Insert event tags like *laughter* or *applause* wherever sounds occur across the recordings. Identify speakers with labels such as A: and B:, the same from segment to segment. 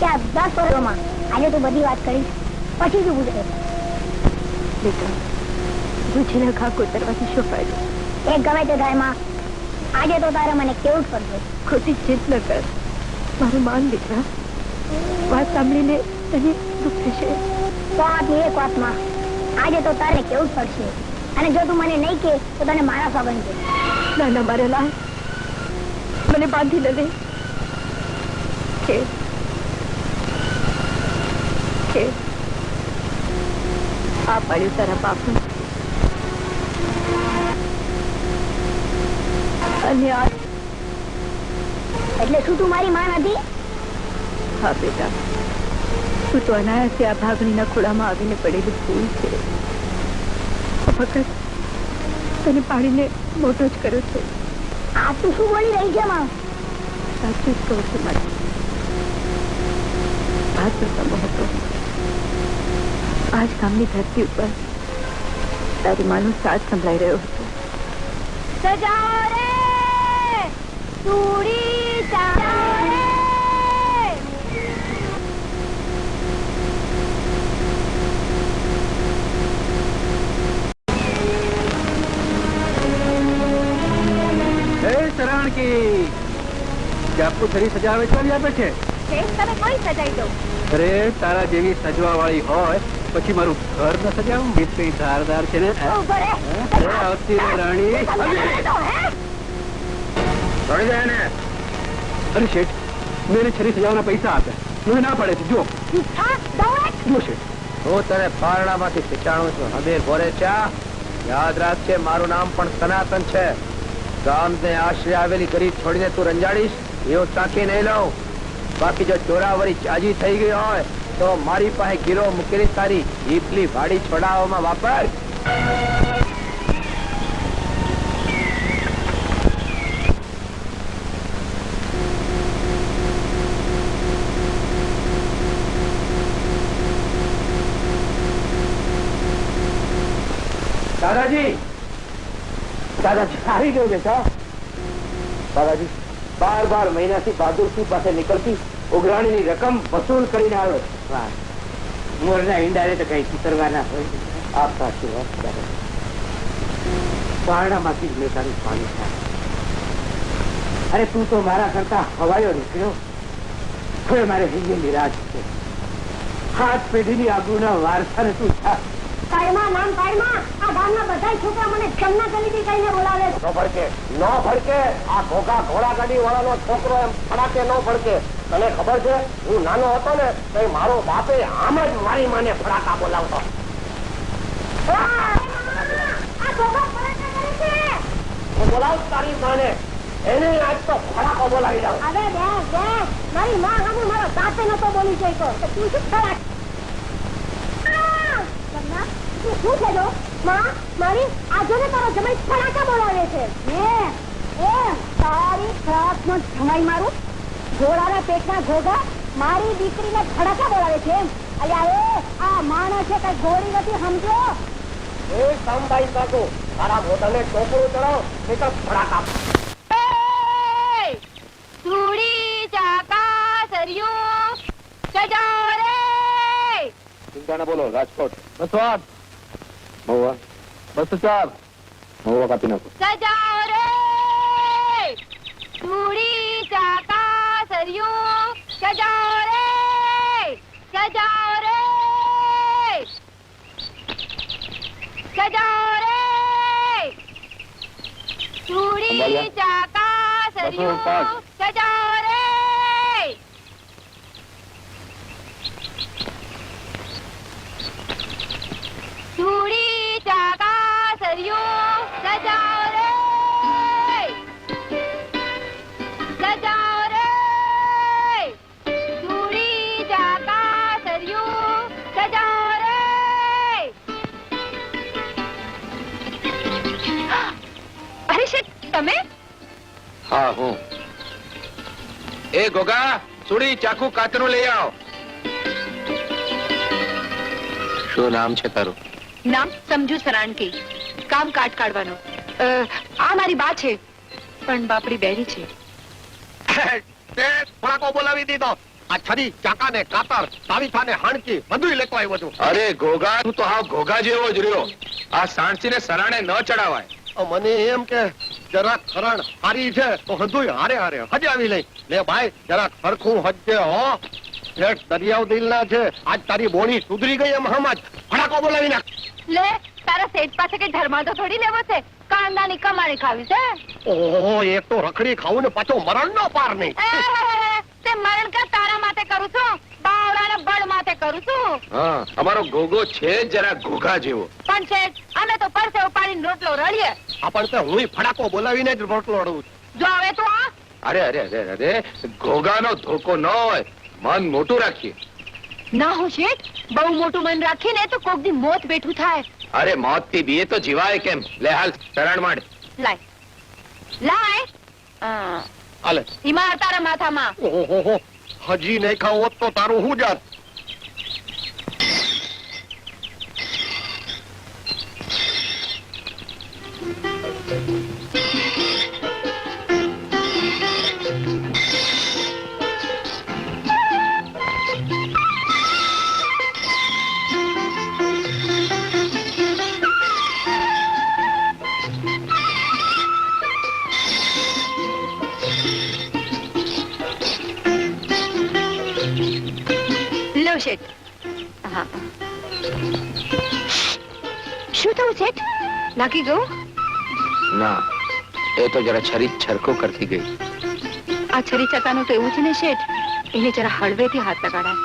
A: કે આ દસ વર્ષોમાં? આજે તું બધી વાત કરી. પછી શું પૂછે
B: બેટા ગુજના ઘા કોતરવાથી શું ફાયદો?
A: એ ગમે તે થાયમાં. આજે તો તારે મને કેવું જ પડશે.
B: ખોટી જીદ ન કર. મારું માન દીકરા વાત સાંભળીને તને દુઃખ થશે.
A: તો એક વાતમાં આજે તો તારે કેવું જ પડશે. અને જો તું મને નહીં કે તો તને મારા સોગન છે.
B: ના ના મારે લાલ મને બાંધી લે કે પાડ્યું તારા બાપનું. અને
A: એટલે શું તું મારી માં નથી?
B: હા, બેટા. તું તો અનાયાસે આ ભાગણીના ખોળામાં આવીને પડેલી ફૂલ છે. ફક્ત તને પાડીને મોટો જ કર્યો છે.
A: આ તું શું બોલી રહી છે માં?
B: સાચું જ કહું છું મારે તો સમય હતો. આજ ગામની ધરતી ઉપર તારી માનો સાથ સંભળાઈ રહ્યો હતો.
A: સજાઓ રે! ચૂડી ચાલે
C: સરાણકી ચાપુ છરી સજાવે ચાલી આપે છે?
A: તમે કોઈ સજાઈ દો
C: અરે તારા જેવી સજવા વાળી હોય પછી મારું ઘર ન સજાવું? ગીત કઈ ધારદાર છે ને આવતી રાણી.
A: તમે તો હે?
C: ચડી જાય ને. અરે શેઠ મેં છરી સજાવવાના પૈસા આપ્યા મને ના પડે છે જો. જો શેઠ.
D: હું તને પારણામાંથી પીટાણું છું. હમીર ભોરેચા યાદ રાખજે મારું નામ પણ સનાતન છે. ગામને આશરે આવેલી ગરીબ છોડીને તું રંજાડીશ, એવો ચાખી નહીં લઉં. બાકી જો ચોરાવરી ચાજી થઈ ગઈ હોય, તો મારી પાસે ગીરો મૂકેલી તારી ઈપલી ભાડી છોડાવવામાં વાપર. દાદાજી દાદાજી આવી ગયો બેટા. દાદાજી બાર બાર મહિનાથી બહાદુરસિંહ પાસે નીકળતી ઉઘરાણીની રકમ વસૂલ કરીને આવ્યો મોરના ઈંડાને તો કઈ સુતરવાના હોય. આપ સાચી વાત દાદાજી. પારણામાંથી જ મેં તારું પાણી થાય અરે તું તો મારા કરતા હવાયો નીકળ્યો. હવે મારે હૈયે નિરાશ છે. હાથ પેઢીની આબરૂના વારસાને તું થા
A: કાયમા નામ કાયમા આ ગામના બધા છોકરા મને જમના ગલીથી કહીને બોલાવે
D: નો ભડકે નો ભડકે. આ ઘોઘા ઘોડા ગાડી વાળાનો છોકરો એમ ફડાકે નો ભડકે. તને ખબર છે? હું નાનો હતો ને તો મારો બાપે આમ જ મારી માને ફડાકા બોલાવતો. બોલાવું તારી માને. એને આજ તો ફડાકો બોલાવી દઉં
A: અરે બેસ બેસ. મારી માં સામે મારો સાથે નતો બોલી જાય તો તું શું તું શું છે માં મારી આજે ને તારો જમાઈ ફડાકા બોલાવે છે. હે એમ તારી પ્રાર્થનો જમાઈ મારું. ઘોડાના પેટના ઘોઘા મારી દીકરીને ફડાકા બોલાવે છે અલ્યા એ આ માણસ છે કઈ ઘોડી નથી સમજો?
D: એ સાંભાઈ કાકો તારા મોઢાને ટોપરું ચડાવ તો ફડાકા
A: ચૂડી ચાકા સરિયું સજાઓ
D: ચિંતાના બોલો રાજકોટ.
C: બસો આઠ
D: મહુવા.
C: બસો ચાર.
D: મહુવા કાપી નાખો.
A: સજાઓ રે! ચૂડી ચાકા સરિયું સજાઓ રે! સજાઓ રે! સજાઓ રે! ચૂડી ચાકા સરિયું સજાઓ
D: એ ગોગા સુડી ચાકુ કાતરું લઈ આવ. શું નામ છે તારું?
B: નામ સમજુ સરાણકી. કામ કાટ કાઢવાનો. આ મારી બા છે. પણ બાપડી બેરી છે.
E: તે બોલાવી દીધો. આ છરી ચાકા ને કાતર તાવીથા ને હાણકી બધું લેતો આવ્યો છું.
D: અરે ઘોઘા તું તો હાવ ઘોઘા જેવો જ રહ્યો. આ સાણસી ને સરાણે ન ચડાવાય.
E: મને એમ કે જરાક ખરણ હારી છે તો હજુ હારે હારે હજાવી લઈ. લે ભાઈ જરાક હરખું હજે હો. શેઠ દરિયાવ દિલ ના છે. આજ તારી બોણી સુધરી ગઈ એમ હમ આજ. ફડાકો બોલાવી નાખ.
B: લે તારા શેઠ પાસે કઈ ધર્માદો થોડી લેવો છે? કાંદાની કમાણી ખાવી છે?
E: ઓહો એક તો રખડી ખાવું ને પાછો મરણ નો પાર નહીં.
B: તે મરણ કા તારા માટે કરું છું. બાવળાના બળ માથે કરું છું.
D: હા અમારો ગોગો છે જરા ઘોઘા જેવો.
B: પણ છે અમે તો પરસે ઉપાડીને રોટલો રળીએ
E: આ પણ તો હું ફડાકો બોલાવીને જ રોટલો અડવું છું.
B: જો હવે તો આ.
D: અરે અરે અરે અરે ઘોઘાનો ધોકો ન હોય. મન મોટું રાખીએ.
B: ના હું શેઠ બહુ મોટું મન રાખીને તો કોક દી મોત બેઠું થાય.
D: અરે મોતથી બીએ તો જીવાય કેમ? લે હાલ શરણ માંડ
B: લાય. લાય. અ,
E: હાલે.
B: હિમાર તારા માથામાં.
E: ઓહો હજી નહીં ખાવ તો તારું હું જાત?
B: શેઠ હા શું થયું શેઠ? લાગી ગયું?
D: ના એ તો જરા છરી છરકો કરતી ગઈ.
B: આ છરી ચકાનું તો એવું છે ને શેઠ. એને જરા હળવેથી હાથ લગાડાય.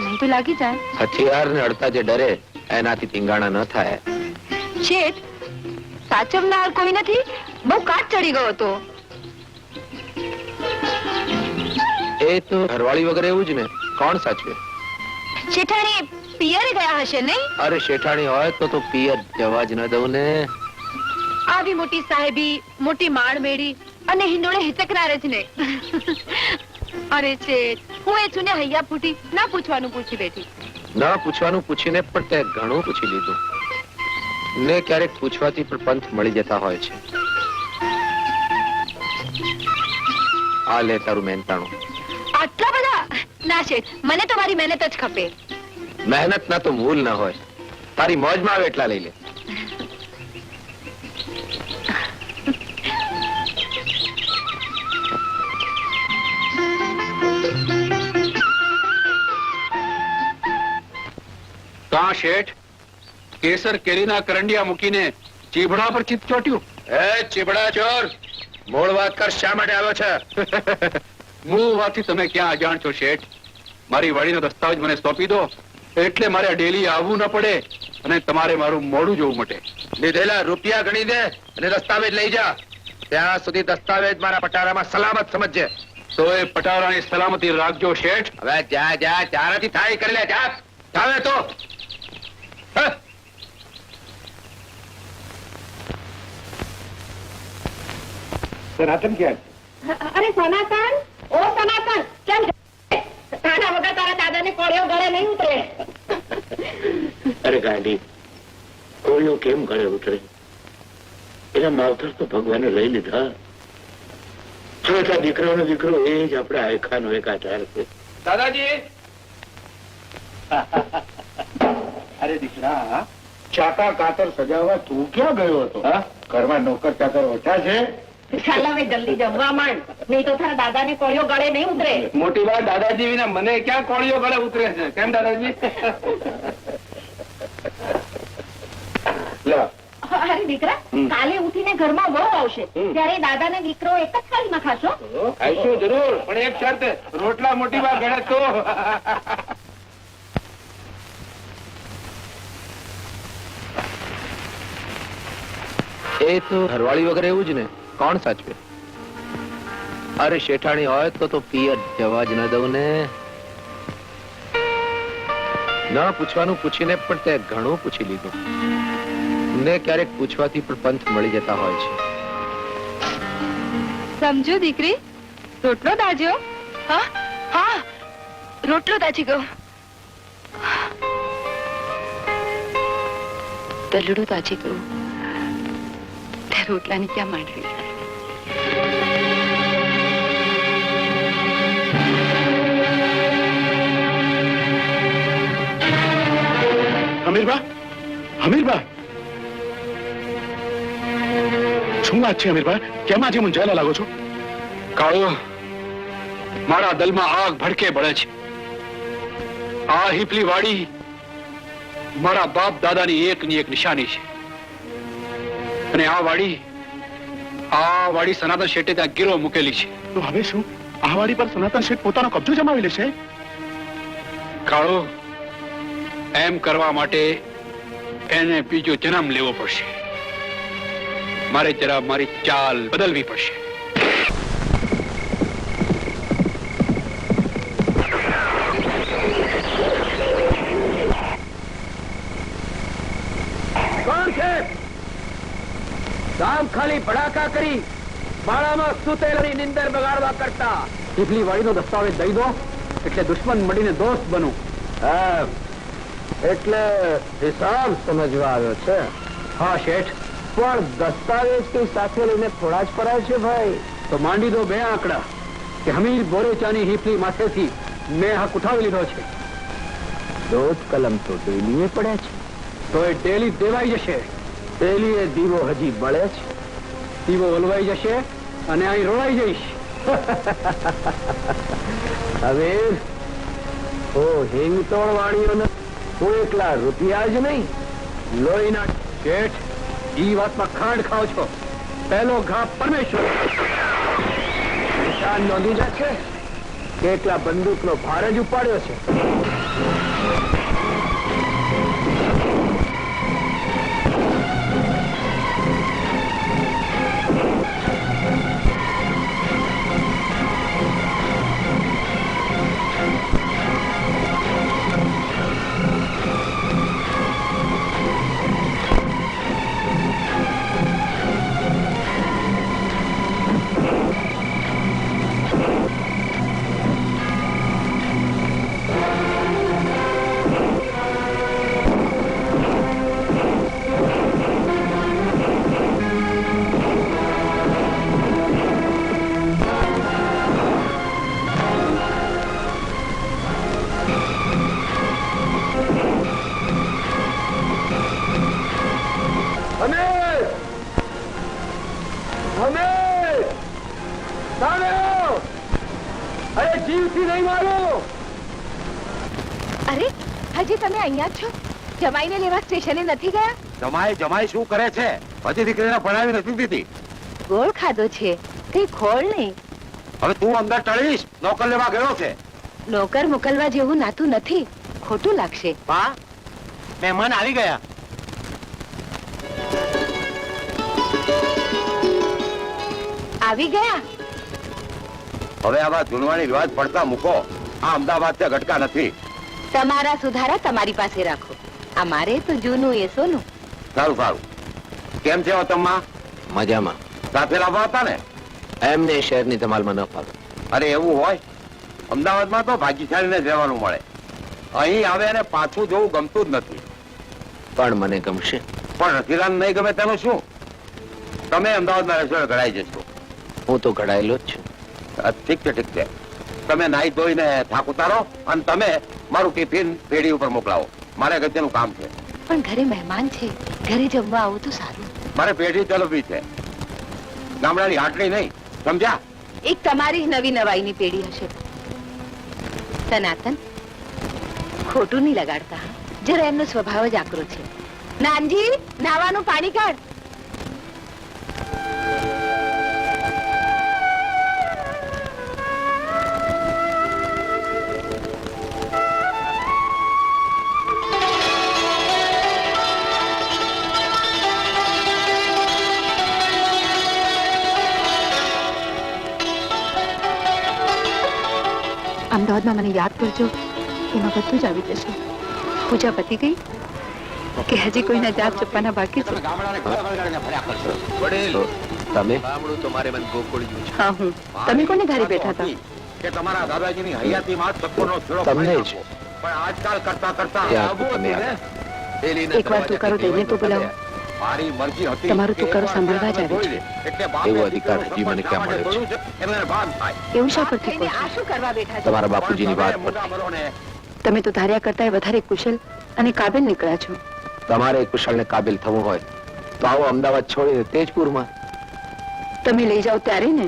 B: નહીં તો લાગી જાય.
D: હથિયાર ને અડતા જે ડરે એનાથી પિંગાણા ન થાય.
B: શેઠ સાચવનાર કોઈ નથી? બહુ કાટ ચડી ગયો હતો.
D: એ તો ઘરવાળી વગર એવું જ ને. કોણ સાચવે?
B: શેઠાણી પિયરે ગયા હશે નહીં?
D: અરે શેઠાણી હોય તો તો પિયર જવા જ ન દઉં ને.
B: આવી મોટી સાહેબી મોટી માળ મેળી અને હિંડોળે હિચકનાર જ ને. અરે છે હું એ છું ને હૈયા ફૂટી ના પૂછવાનું પૂછી બેઠી.
D: ના પૂછવાનું પૂછીને પણ તે ઘણું પૂછી લીધું. ને ક્યારેક પૂછવાથી પણ પંથ મળી જતા હોય છે. આ લે તારું મહેનતાણું.
B: આટલા બધા? ના શેઠ મને તો મારી મહેનત જ ખપે.
D: મહેનત ના તો ભૂલ ના હોય. તારી મોજમાં આવે એટલા લઈ લે.
C: કા શેઠ? કેસર કેરીના કરંડિયા મૂકીને ચીભડા પર ચિત્ત ચોટ્યું
D: એ ચીબડા ચોર મૂળ વાત કર શા માટે આવ્યો છે? *laughs*
C: મૂળ વાતથી તમે ક્યાં અજાણ છો શેઠ? મારી વાડીનો દસ્તાવેજ મને સોંપી દો. એટલે મારે ડેલી આવવું ન પડે અને તમારે મારું મોડું જોવું મટે.
D: લીધેલા રૂપિયા ગણી દે અને દસ્તાવેજ લઈ જા. ત્યાં સુધી દસ્તાવેજ મારા પટારામાં સલામત સમજજે.
C: તો એ પટારાની સલામતી રાખજો શેઠ.
D: હવે જા જા ચારાથી થાય કરી લે જા. જાવે તો.
E: સનાતન ક્યાં
F: અરે સનાતન ઓ સનાતન કેમ તારા વગર તારા દાદાને કોળિયો ગળે નહીં ઉતરે.
G: અરે ગાંધી કોળીઓ કેમ ઘરે ઉતરે? એના માવતર તો ભગવાને લઈ લીધા. દીકરાનો દીકરો એ જ આપણે આયખાનો એક આધાર છે.
D: દાદાજી!
G: અરે દીકરા ચાકા કાતર સજાવવા તું ક્યાં ગયો હતો? ઘરમાં નોકર ચાકર ઓછા છે?
F: જલ્દી જમવા માંડ. નહીં તો તારા દાદાને કોળિયો ગળે નહીં ઉતરે.
C: મોટી વાત દાદાજી વિના મને ક્યાં કોળીઓ ગળે ઉતરે છે? કેમ દાદાજી?
F: અરે દીકરા કાલે ઉઠીને ઘરમાં વહુ આવશે. ત્યારે દાદા ને દીકરો એક જ થાળીમાં ખાશો.
C: ખાઈશું જરૂર પણ એક શરત રોટલા મોટી વાર ગળે તો.
D: એ તો ઘરવાળી વગર એવું જ ને. કોણ સાચવે? અરે શેઠાણી હોય તો તો પિયર જવા જ ન દઉં ને. ન પૂછવાનું પૂછીને પણ તે ઘણું પૂછી લીધું. ને ક્યારેક પૂછવાથી પણ પંથ મળી જતા હોય છે.
B: સમજો દીકરી, રોટલો દાજ્યો? હા હા, રોટલો દાજી ગયો. દલડું દાજી ગયું. તે રોટલાની ક્યાં માંડવી?
H: હમીરબા હમીરબા શું વાત છે હમીરબા કેમ આજે મૂંઝાયેલા લાગો છો?
C: કાળો મારા દલમાં આગ ભડકે બળે છે. આ હિપલી વાડી મારા બાપ દાદાની એક ની એક નિશાની છે. અને આ વાડી આ વાડી સનાતન શેઠે ત્યાં ગીરો મૂકેલી છે.
H: તો હવે શું? આ વાડી પર સનાતન શેઠ પોતાનો કબજો જમાવી લેશે?
C: કાળો એમ કરવા માટે એને બીજો જન્મ લેવો પડશે. મારે જરા મારી ચાલ બદલવી પડશે.
D: કોણ ગામ ખાલી ભડાકા કરી માળામાં સુતેલની નિંદર બગાડવા કરતા. ચીફલી વાળીનો દસ્તાવેજ દઈ દો એટલે દુશ્મન મળીને દોસ્ત બનું. એટલે હિસાબ સમજવા આવ્યો છે. હા શેઠ. પણ દસ્તાવેજ કઈ સાથે લઈને થોડા જ પરાય છે ભાઈ. તો માંડી દો બે આંકડા કે હમીર બોરેચાની હીફલી માથેથી મેં હક ઉઠાવી લીધો છે. દોઢ કલમ તો ડેલીએ પડે છે. તો એ ડેલી દેવાઈ જશે. ડેલી એ દીવો હજી બળે છે. દીવો ઓલવાઈ જશે અને અહીં રોળાઈ જઈશ. *laughs* હવે ઓ હિંગતોડ વાણીઓને હું એકલા રૂપિયા જ નહીં. લોહીના શેઠ ઈ વાતમાં ખાંડ ખાવ છો. પહેલો ઘા પરમેશ્વર. નિશાન નોંધી જશે. કેટલા બંદૂકનો ભાર જ ઉપાડ્યો છે. અરે
I: હજી તમે અહીંયા છો? જમાઈને લેવા સ્ટેશને નથી ગયા?
J: જમાઈ જમાઈ શું કરે છે? હજી દીકરીને ભણાવી નથી દીધી.
I: ગોળ ખાધો છે. કઈ ખોળ નહીં.
J: હવે તું અંદર ટળીશ નોકર લેવા ગયો છે.
I: નોકર મોકલવા જેવું નાતું નથી. ખોટું લાગશે.
J: હા મહેમાન આવી ગયા.
I: આવી ગયા?
J: હવે આવા જૂનવાણી રિવાજ પડતા મૂકો. આ અમદાવાદ તે ઘટકા નથી.
I: તમારા સુધારા તમારી પાસે રાખો. અમારે તો જૂનું એ સોનું.
J: સારું સારું. કેમ છે વતનમાં
K: મજામાં.
J: સાથે લાવવા હતા ને?
K: એમને શહેરની ધમાલમાં ન ફાવે
J: અરે એવું હોય? અમદાવાદમાં તો ભાગ્યશાળીને જ રહેવાનું મળે. અહીં આવે અને પાછું જોવું ગમતું જ નથી.
K: પણ મને ગમશે.
J: પણ રસીલાલ નહીં ગમે તેનું શું? તમે અમદાવાદમાં રહેશો ઘડાઈ જશો.
K: હું તો ઘડાયેલો જ છું.
J: ઠીક છે ઠીક છે. તમે નાઈ ધોઈને થાક ઉતારો અને તમે મારું ટિફિન પેઢી ઉપર મોકલાવો. મારે અગત્યનું કામ છે.
I: પણ ઘરે મહેમાન છે. ઘરે જમવા આવું તો સારું.
J: મારે પેઢી ચલવવી છે. ગામડાની હાટલી નહીં. સમજ્યા?
I: એક તમારી નવી નવાઈની પેઢી હશે. સનાતન ખોટું નહીં લગાડતા. જરા એમનો સ્વભાવ જ આકરો છે. નાનજી નાવાનું પાણી કાઢ.
B: અમદાવાદમાં મને યાદ કરજો. એમાં બધું જ આવી જશે. પૂજા પતી ગઈ કે હજી કોઈના જાત ચપ્પાના બાકી છે?
K: તો તમે
B: હા હું. તમે કોને ઘરે બેઠા હતા?
J: કે તમારા દાદાજીની હયાતીમાં સત્વનો છેડો
K: તમને જ.
J: પણ આજકાલ કરતા કરતા આવું
K: તમે
J: ને.
K: આવ્યા.
B: એક વાર તું કરો તેને તો બોલાવો.
J: મારી મરજી હતી
B: તમારું તો
J: કરો
B: સાંભળવા જ આવે
J: એટલે
D: એવો અધિકાર હજી મને ક્યાં મળ્યો છે?
J: એમને ભાન થાય.
B: એવું શા પરથી કહો
I: આ
B: છો
I: શું કરવા બેઠા છો?
D: તમારા બાપુજીની વાત પર.
B: તમે તો ધાર્યા કરતા વધારે કુશલ અને કાબિલ નીકળ્યા છો.
D: તમારે કુશળ ને કાબિલ થવું હોય તો આવો અમદાવાદ છોડીને તેજપુરમાં.
B: તમે લઈ જાઓ ત્યારે ને.